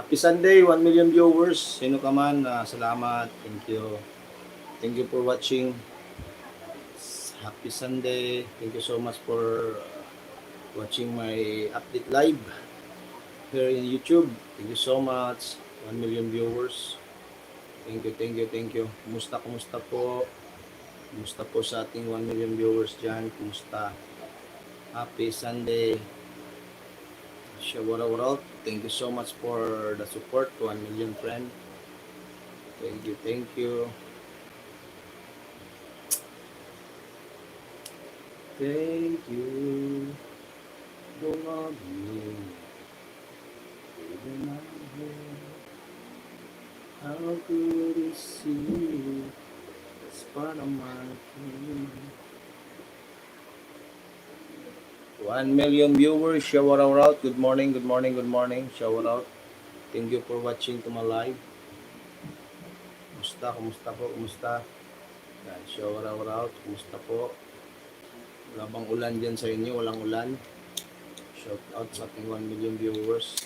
Happy Sunday, 1 million viewers. Sino ka man, ah, salamat. Thank you. Thank you for watching. Happy Sunday. Thank you so much for uh, watching my update live here in YouTube. Thank you so much. 1 million viewers. Thank you, thank you, thank you. Kumusta, kumusta po? Kumusta po sa ating 1 million viewers dyan? Kumusta? Happy Sunday. Shawara World, thank you so much for the support, 1 million friend. Thank you, thank you. Thank you. Here. How could you see? It's part of my dream. 1 million viewers, shower out. Good morning, good morning, good morning. Shower out. Thank you for watching to my live. Kumusta, kumusta po, kumusta? Yan, shower out. Kumusta po? Wala bang ulan dyan sa inyo? Walang ulan. Shout out sa ating 1 million viewers.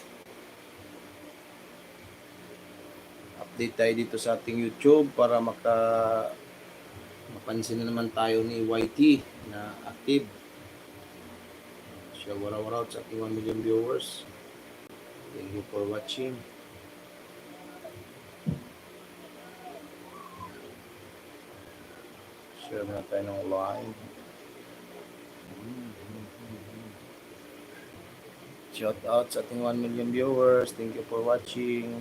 Update tayo dito sa ating YouTube para maka mapansin na naman tayo ni YT na active. Shower out sa ating 1 million viewers. Thank you for watching. Share na tayo ng live. Shout out sa ating 1 million viewers. Thank you for watching.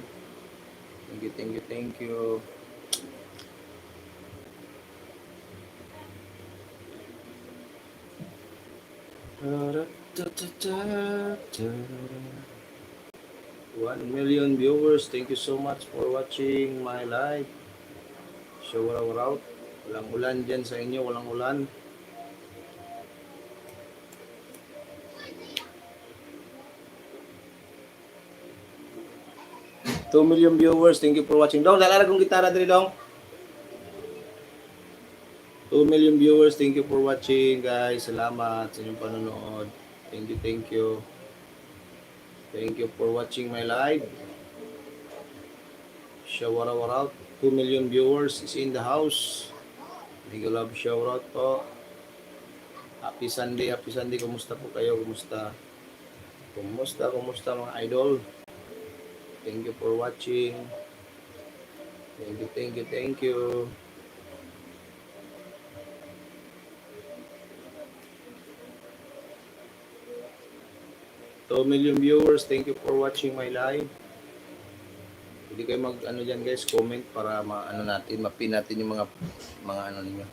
Thank you, thank you, thank you. One million viewers. Thank you so much for watching my live. Shower out. Walang ulan dyan sa inyo. Walang ulan. Two million viewers. Thank you for watching. Dong, dalara kong gitara diri dong. 2 million viewers. Thank you for watching, guys. Salamat sa inyong panonood. Thank you, thank you. Thank you for watching my live. Shower out. 2 million viewers is in the house. Big love shout out po. Happy Sunday, happy Sunday. Kumusta po kayo? Kumusta? Kumusta, kumusta mga idol? Thank you for watching. Thank you, thank you, thank you. 2 million viewers, thank you for watching my live. Pwede kayo mag ano diyan guys, comment para maano natin, mapin natin yung mga mga ano niyo.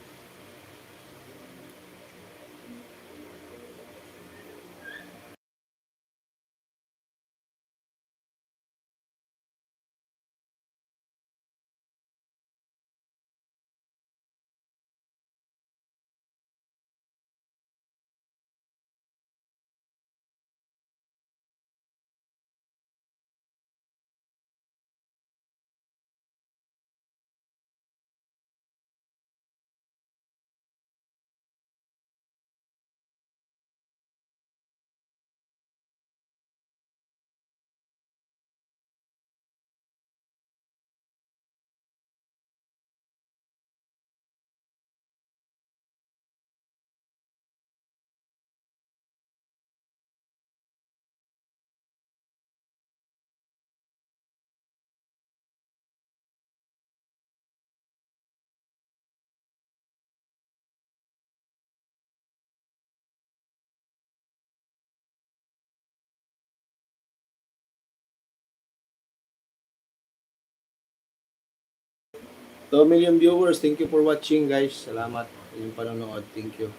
2 million viewers. Thank you for watching guys. Salamat sa inyong panonood. Thank you.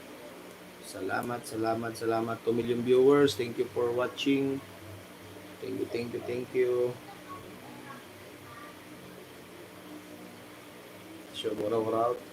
Salamat, salamat, salamat. 2 million viewers. Thank you for watching. Thank you, thank you, thank you. Show what out.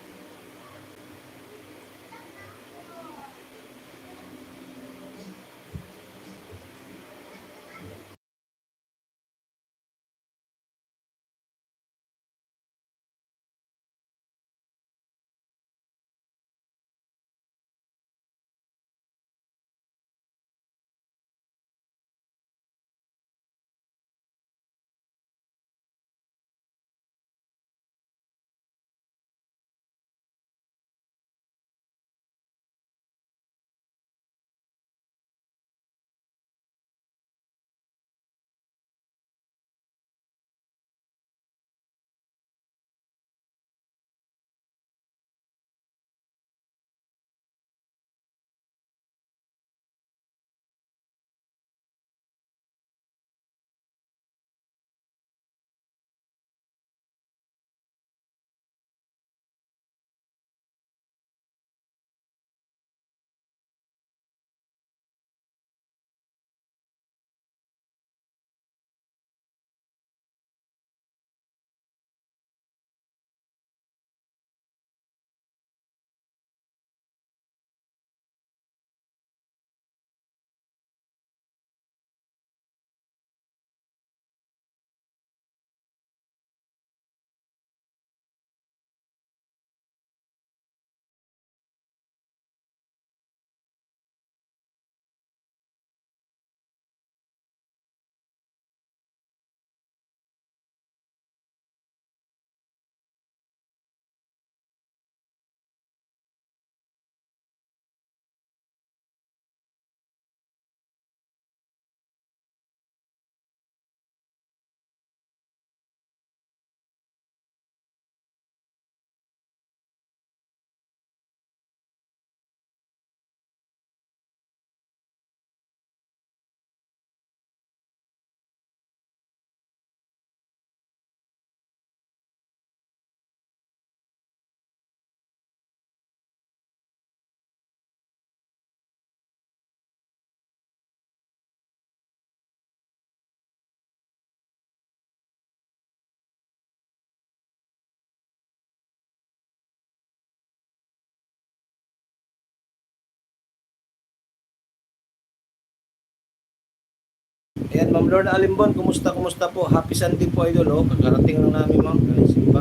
Ayan, Ma'am Lorna Alimbon, kumusta, kumusta po? Happy Sunday po, idol. Oh, kakarating lang namin, ma'am. Naisip pa.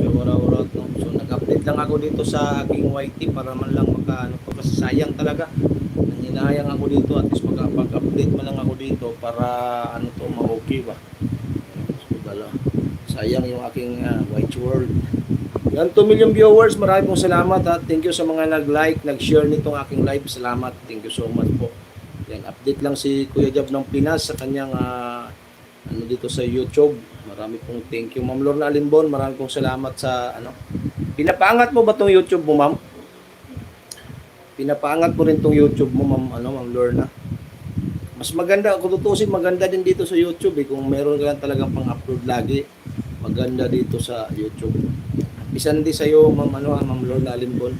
So, wala-wala no? So, nag-update lang ako dito sa aking YT para man lang maka, ano po, kasi sayang talaga. Nanginayang ako dito, at least makapag-update man lang ako dito para, ano to, ma-okay ba? So, dala. Sayang yung aking ah, white world. Yan, 2 million viewers. Maraming salamat at thank you sa mga nag-like, nag-share nitong aking live. Salamat. Thank you so much po. Yan, update lang si Kuya Jab ng Pinas sa kanyang ah, ano dito sa YouTube. Marami pong thank you. Ma'am Lorna Alimbon, marami pong salamat sa ano. Pinapaangat mo ba tong YouTube mo, ma'am? Pinapaangat mo rin tong YouTube mo, ma'am, ano, ma'am Lorna? Mas maganda, kung tutusin, maganda din dito sa YouTube eh. Kung meron ka lang talagang pang-upload lagi, maganda dito sa YouTube. Isan di sa'yo, ma'am, ano, ah, ma'am Lorna Alimbon.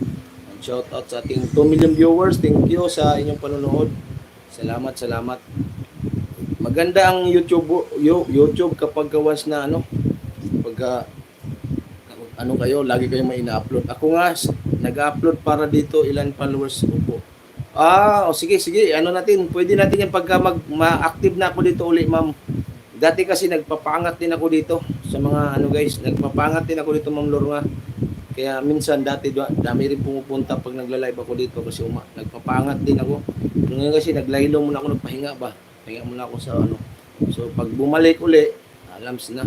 Shout out sa ating 2 million viewers. Thank you sa inyong panonood. Salamat, salamat. Maganda ang YouTube yo- YouTube kapag ka once na ano pagka ano kayo, lagi kayong may ina-upload. Ako nga nag-upload para dito ilan followers ko po. Ah, o sige, sige. Ano natin, pwede natin yan pagka mag ma-active na ako dito uli, ma'am. Dati kasi nagpapangat din ako dito sa mga ano guys, nagpapangat din ako dito, ma'am Lorna. Kaya minsan dati da- dami rin pumupunta pag nagla-live ako dito kasi uma, nagpapangat din ako. Ngayon kasi naglaylo muna ako nagpahinga ba. Pahinga muna ako sa ano. So pag bumalik uli, alams na.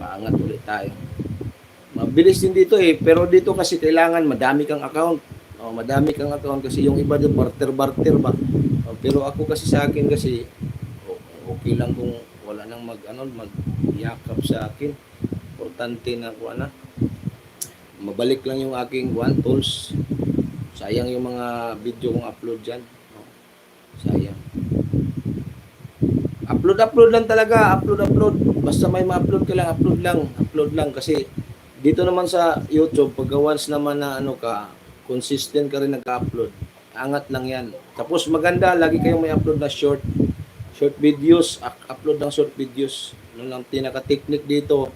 Paangat ulit tayo. Mabilis din dito eh, pero dito kasi kailangan madami kang account. Oh, madami kang account kasi yung iba doon barter-barter ba. Oh, pero ako kasi sa akin kasi o- okay lang kung wala nang mag ano magyakap sa akin. Importante na ko ana mabalik lang yung aking one tools. Sayang yung mga video kong upload dyan. Oh, sayang. Upload, upload lang talaga. Upload, upload. Basta may ma-upload ka lang, upload lang. Upload lang kasi dito naman sa YouTube, pag once naman na ano ka, consistent ka rin nag-upload. Angat lang yan. Tapos maganda, lagi kayong may upload na short short videos, up- upload ng short videos. Ano lang tinaka-technique dito.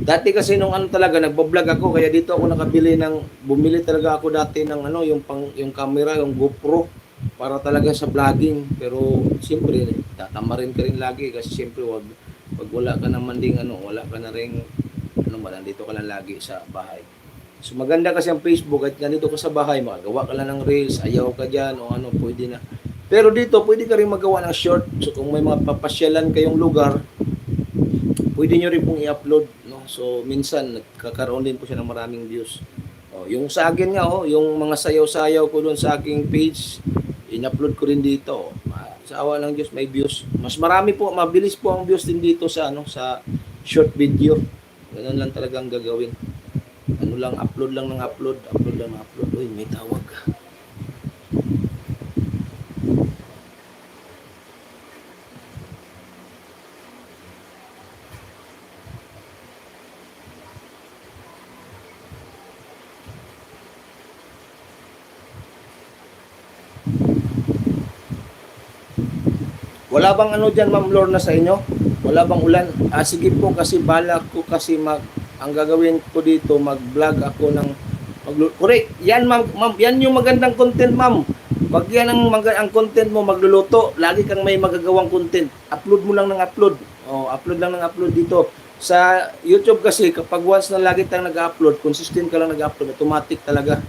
Dati kasi nung ano talaga nagbo-vlog ako kaya dito ako nakabili ng bumili talaga ako dati ng ano yung pang yung camera, yung GoPro para talaga sa vlogging. Pero siyempre tatama rin ka rin lagi kasi siyempre wag pag wala ka naman ding ano, wala ka na ring ano ba nandito ka lang lagi sa bahay. So maganda kasi ang Facebook at nandito ka sa bahay, makagawa ka lang ng reels, ayaw ka diyan o ano, pwede na. Pero dito, pwede ka rin magawa ng short. So kung may mga papasyalan kayong lugar, pwede nyo rin pong i-upload. No? So minsan, nagkakaroon din po siya ng maraming views. Oh, yung sa akin nga, oh, yung mga sayaw-sayaw ko doon sa aking page, in-upload ko rin dito. Sa awa ng Diyos, may views. Mas marami po, mabilis po ang views din dito sa ano sa short video. Ganun lang talagang gagawin. Ano lang, upload lang ng upload, upload lang ng upload. Uy, may tawag. Wala bang ano dyan, Ma'am Lorna, sa inyo? Wala bang ulan? Ah, sige po, kasi balak ko kasi mag, ang gagawin ko dito, mag-vlog ako ng, mag correct, yan ma'am, ma'am, yan yung magandang content, ma'am. Pag yan ang, mag- ang content mo, magluluto, lagi kang may magagawang content. Upload mo lang ng upload. Oh, upload lang ng upload dito. Sa YouTube kasi, kapag once na lagi tayong nag-upload, consistent ka lang nag-upload, automatic talaga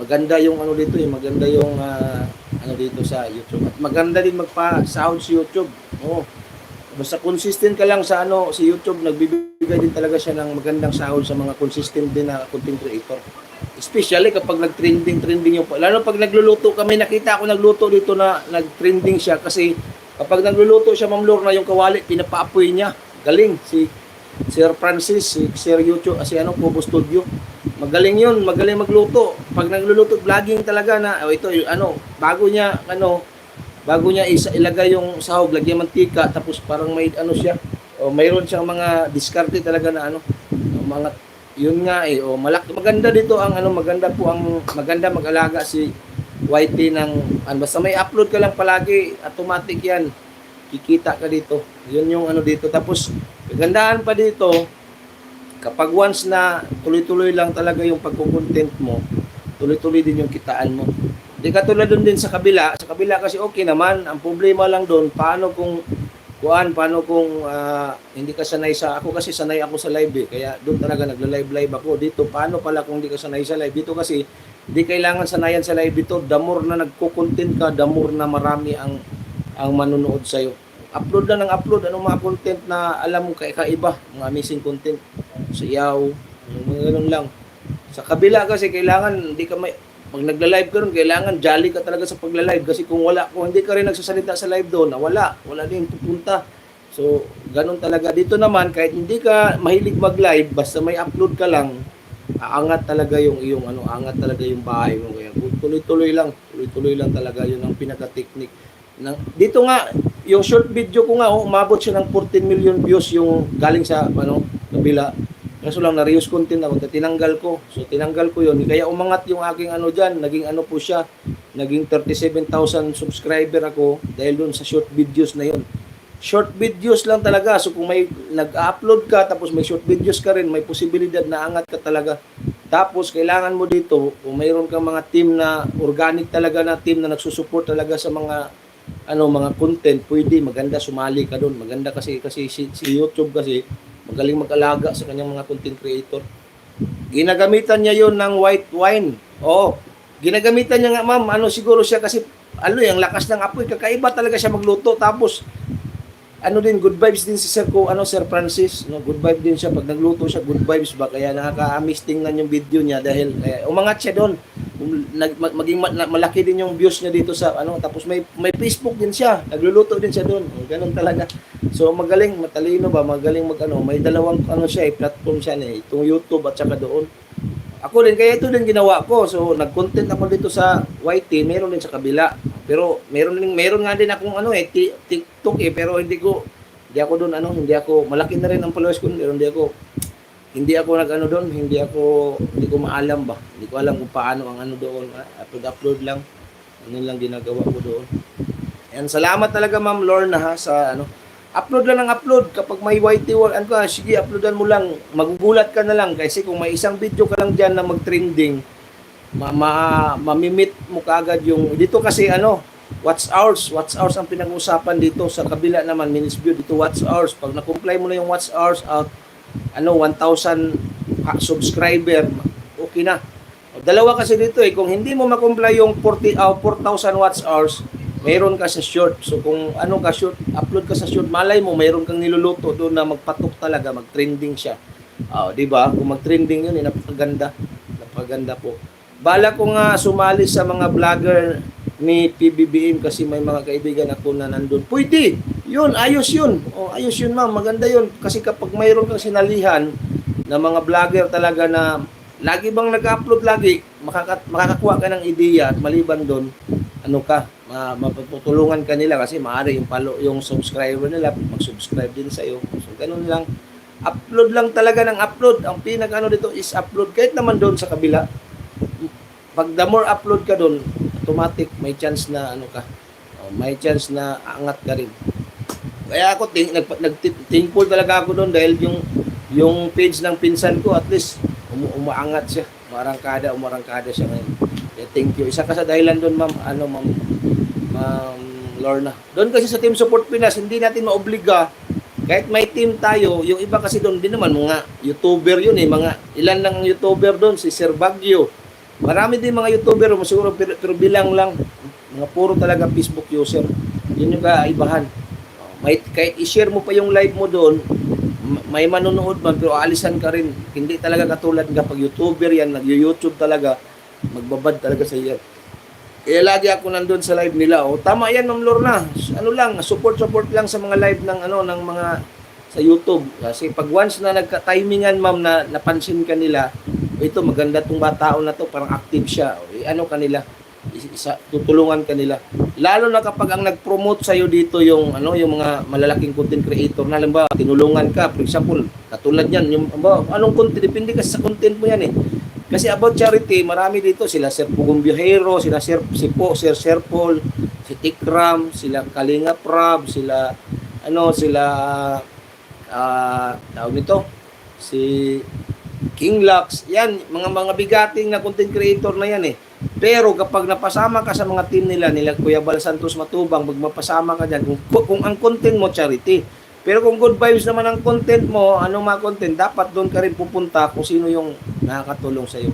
maganda yung ano dito eh, maganda yung ano dito sa YouTube. At maganda din magpa-sound si YouTube. Oo. Basta consistent ka lang sa ano si YouTube, nagbibigay din talaga siya ng magandang sound sa mga consistent din na content creator. Especially kapag nag-trending trending yung lalo pag nagluluto kami nakita ako nagluto dito na nag-trending siya kasi kapag nagluluto siya Ma'am Lorna yung kawali pinapaapoy niya. Galing si Sir Francis, si Sir YouTube, ah, si ano, Kubo Studio. Magaling yun, magaling magluto. Pag nagluluto, vlogging talaga na, oh, ito, ano, bago niya, ano, bago niya isa, ilagay yung sahog, lagyan mantika, tapos parang may, ano siya, o mayroon siyang mga diskarte talaga na, ano, mga, yun nga eh, o malaki, maganda dito ang, ano, maganda po ang, maganda mag-alaga si YT ng, ano, basta may upload ka lang palagi, automatic yan, kikita ka dito. Yun yung ano dito. Tapos, kagandahan pa dito, kapag once na tuloy-tuloy lang talaga yung pagkukontent mo, tuloy-tuloy din yung kitaan mo. Di katulad doon din sa kabila. Sa kabila kasi okay naman. Ang problema lang doon, paano kung kuan, paano kung ah, hindi ka sanay sa ako kasi sanay ako sa live eh. Kaya doon talaga nagla-live-live ako. Dito paano pala kung hindi ka sanay sa live? Dito kasi hindi kailangan sanayan sa live dito. The more na nagko-content ka, the more na marami ang ang manunood sa iyo. Upload lang ng upload anong mga content na alam mo kay kaiba, mga amazing content. Sayaw, yung mga ganun lang. Sa kabila kasi kailangan hindi ka may pag nagla-live ka ron, kailangan jolly ka talaga sa pagla-live kasi kung wala, kung hindi ka rin nagsasalita sa live doon, nawala, wala din pupunta. So, ganun talaga. Dito naman, kahit hindi ka mahilig mag-live, basta may upload ka lang, aangat talaga yung iyong ano, angat talaga yung bahay mo. Kaya tuloy-tuloy lang, tuloy-tuloy lang talaga yun ang pinaka-technique. Nang, dito nga, yung short video ko nga, oh, umabot siya ng 14 million views yung galing sa ano, kabila. Kaso lang na-reuse content ako, tinanggal ko. So tinanggal ko yun. Kaya umangat yung aking ano dyan, naging ano po siya, naging 37,000 subscriber ako dahil doon sa short videos na yun. Short videos lang talaga. So kung may nag-upload ka, tapos may short videos ka rin, may posibilidad na angat ka talaga. Tapos kailangan mo dito, kung mayroon kang mga team na organic talaga na team na nagsusupport talaga sa mga ano mga content, pwede maganda sumali ka doon. Maganda kasi kasi si, si YouTube kasi magaling mag-alaga sa kanyang mga content creator. Ginagamitan niya yon ng white wine. Oo. Ginagamitan niya nga, ma'am, ano siguro siya kasi ano yung lakas ng apoy, kakaiba talaga siya magluto. Tapos ano din good vibes din si Sir ko ano Sir Francis no good vibe din siya pag nagluto siya good vibes ba kaya nakaka-amaze tingnan yung video niya dahil eh, umangat siya doon nag, mag- maging malaki din yung views niya dito sa ano tapos may may Facebook din siya. Nagluluto din siya doon ganun talaga. So magaling matalino ba? Magaling mag ano may dalawang ano siya eh, platform siya eh itong YouTube at saka doon. Ako din kaya ito din ginawa ko. So nag-content ako dito sa YT meron din sa kabila. Pero meron din meron nga din akong ano eh ti- TikTok eh pero hindi ko hindi ako doon ano hindi ako malaki na rin ang followers ko pero hindi ako hindi ako nag-ano doon, hindi ako, hindi ko maalam ba. Hindi ko alam kung paano ang ano doon. Upload-upload lang. Ano lang ginagawa ko doon. And salamat talaga Ma'am Lorna ha sa ano. Upload lang ng upload. Kapag may YT wall, ano ka, sige uploadan mo lang. Magugulat ka na lang kasi kung may isang video ka lang diyan na mag-trending, ma, ma mamimit mo kaagad yung dito kasi ano, watch hours, watch hours ang pinag-uusapan dito sa kabila naman minutes view dito watch hours. Pag na-comply mo na yung watch hours out ano 1,000 ha- subscriber, okay na. Dalawa kasi dito eh, kung hindi mo makomply yung 40 ah, 4,000 watts hours, mayroon ka sa short. So kung ano ka short, upload ka sa short, malay mo mayroon kang niluluto doon na magpatok talaga, mag-trending siya. Ah, 'di ba? Kung mag-trending 'yun, eh, napakaganda. Napakaganda po. Bala ko nga sumali sa mga vlogger ni PBBM kasi may mga kaibigan ako na nandun. Pwede. Yun, ayos yun. O, ayos yun ma'am, maganda yun. Kasi kapag mayroon kang sinalihan na mga vlogger talaga na lagi bang nag-upload lagi, makaka- makakakuha ka ng ideya at maliban doon, ano ka, ma- mapaputulungan ka nila kasi maaari yung palo, yung subscriber nila, mag-subscribe din sa iyo. So, ganun lang. Upload lang talaga ng upload. Ang pinag ano dito is upload. Kahit naman doon sa kabila, pag the more upload ka doon, automatic may chance na ano ka, oh, may chance na angat ka rin. Kaya ako ting, nag, nag, thankful talaga ako doon dahil yung yung page ng pinsan ko at least um, umaangat siya. Umarangkada, umarangkada siya ngayon. Kaya thank you. Isa ka sa dahilan doon, ma'am. Ano, ma'am, ma'am Lorna. Doon kasi sa Team Support Pinas, hindi natin maobliga kahit may team tayo, yung iba kasi doon din naman mga YouTuber yun eh, mga ilan lang ang YouTuber doon, si Sir Baguio. Marami din mga YouTuber, siguro pero, pero bilang lang, mga puro talaga Facebook user. Yun yung kaibahan. May, kahit i-share mo pa yung live mo doon, ma- may manonood man, pero alisan ka rin. Hindi talaga katulad kapag YouTuber yan, nag-YouTube talaga, magbabad talaga sa iyo. Kaya lagi ako nandun sa live nila. O tama yan, Ma'am Lorna. Ano lang, support support lang sa mga live ng ano ng mga sa YouTube. Kasi pag once na nagka-timingan, Ma'am, na napansin ka nila, ito maganda tong batao na to, parang active siya. O, eh, ano kanila? Isa, tutulungan kanila. Lalo na kapag ang nag-promote sa dito yung ano yung mga malalaking content creator na halimbawa tinulungan ka for example katulad niyan yung ba, anong content depende kasi sa content mo yan eh kasi about charity, marami dito sila Sir Pugong sila Sir si Po, Sir Sir Paul, si Tikram, sila Kalinga Prab, sila ano, sila ah tawag nito, si King Lux. Yan, mga mga bigating na content creator na yan eh. Pero kapag napasama ka sa mga team nila, nila Kuya Bal Santos Matubang, magmapasama ka dyan, kung, kung ang content mo charity. Pero kung good vibes naman ang content mo, anong mga content, dapat doon ka rin pupunta kung sino yung nakakatulong sa iyo.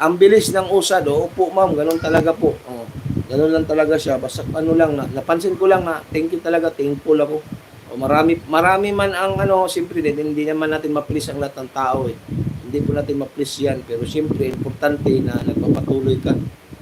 Ang bilis ng usad, oh, opo ma'am, ganun talaga po. Oh, ganun lang talaga siya. Basta ano lang, na, napansin ko lang na thank you talaga, thankful ako. O marami, marami man ang ano, siyempre din, hindi naman natin ma-please ang lahat ng tao eh. Hindi po natin ma-please yan. Pero siyempre, importante na nagpapatuloy ka.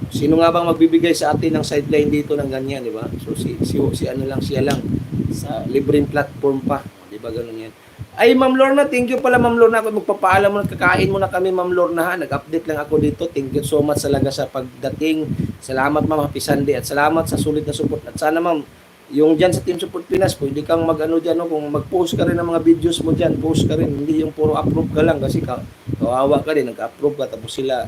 Sino nga bang magbibigay sa atin ng sideline dito ng ganyan, di ba? So si, si, si ano lang, siya lang sa libreng platform pa. Di ba ganun yan? Ay, Ma'am Lorna, thank you pala, Ma'am Lorna. Ako magpapaalam mo, kakain muna kami, Ma'am Lorna, ha? Nag-update lang ako dito. Thank you so much talaga sa pagdating. Salamat, Ma'am, Happy. At salamat sa sulit na support. At sana, Ma'am, yung dyan sa Team Support Pinas, pwede kang mag-ano dyan, no? kung mag-post ka rin ng mga videos mo dyan, post ka rin. Hindi yung puro approve ka lang kasi ka, kawawa ka rin, nag-approve ka, tapos sila,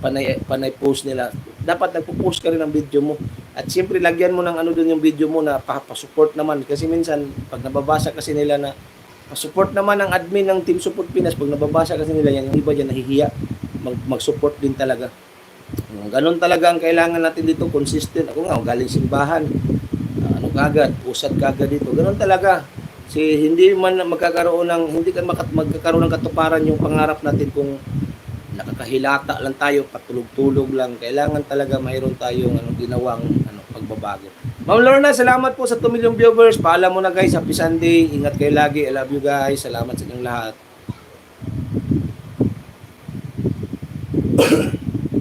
panay, panay post nila. Dapat nagpo-post ka rin ng video mo. At siyempre, lagyan mo ng ano dun yung video mo na pa- pa-support naman. Kasi minsan, pag nababasa kasi nila na Pa-support naman ng admin ng Team Support Pinas. Pag nababasa kasi nila yan, yung iba dyan nahihiya. Mag, mag-support din talaga. Ganun talaga ang kailangan natin dito, consistent. Ako nga, galing simbahan kagad, usad kagad dito. Ganun talaga. Si hindi man magkakaroon ng hindi ka magkakaroon ng katuparan yung pangarap natin kung nakakahilata lang tayo, patulog-tulog lang. Kailangan talaga mayroon tayong ano, ginawang ano, pagbabago. Ma'am Lorna, salamat po sa 2 million viewers. Paalam mo na guys, happy Sunday. Ingat kayo lagi. I love you guys. Salamat sa inyong lahat.